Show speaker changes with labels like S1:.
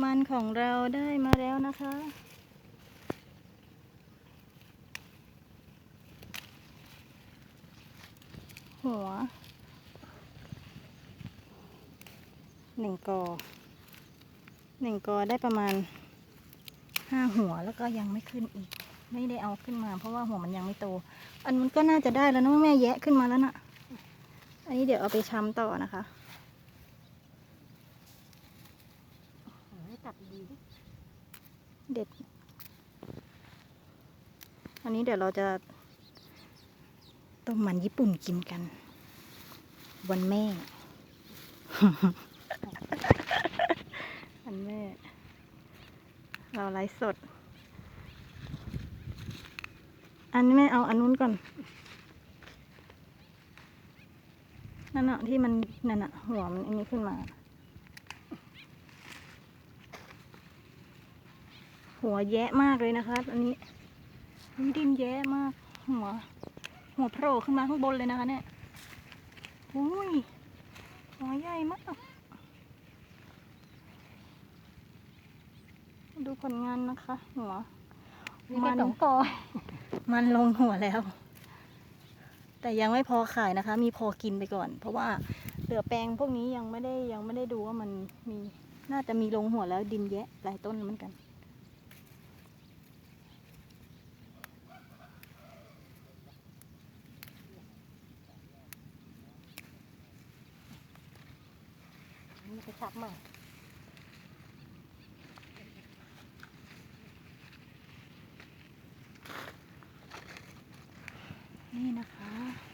S1: มันของเราได้มาแล้วนะคะ หัวหนึ่งกอหนึ่งกอได้ประมาณห้าหัวแล้วก็ยังไม่ขึ้นอีก ไม่ได้เอาขึ้นมา เพราะว่าหัวมันยังไม่โต อันมันก็น่าจะได้แล้วนะแม่แยะขึ้นมาแล้วน่ะ อันนี้เดี๋ยวเอาไปช้ำต่อนะคะ
S2: ตัดดี
S1: เด็ด อันนี้เดี๋ยวเราจะต้มมันญี่ปุ่นกินกัน วันแม่ วันแม่ เราไลฟ์สด อันนี้แม่เอาอันนู้นก่อน นั่นอะที่มันนั่นอะหัวมันอันนี้ขึ้นมา หัวแยะมากเลยนะคะอันนี้อุ๊ยดินแยะมาก หัว หัวโผล่ขึ้นมาข้างบนเลยนะคะ เนี่ยอุ้ยหัวใหญ่มาก ดูผลงานนะคะ หัว
S2: นี่แค่สองกอ
S1: มันลงหัวแล้ว แต่ยังไม่พอขายนะคะ มีพอกินไปก่อน เพราะว่าเหลือแปลงพวกนี้ยังไม่ได้ยังไม่ได้ดูว่ามันมีน่าจะมีลงหัวแล้วดินแยะหลายต้นเหมือนกัน
S2: นี่ไปชับมา
S1: นี่นะคะ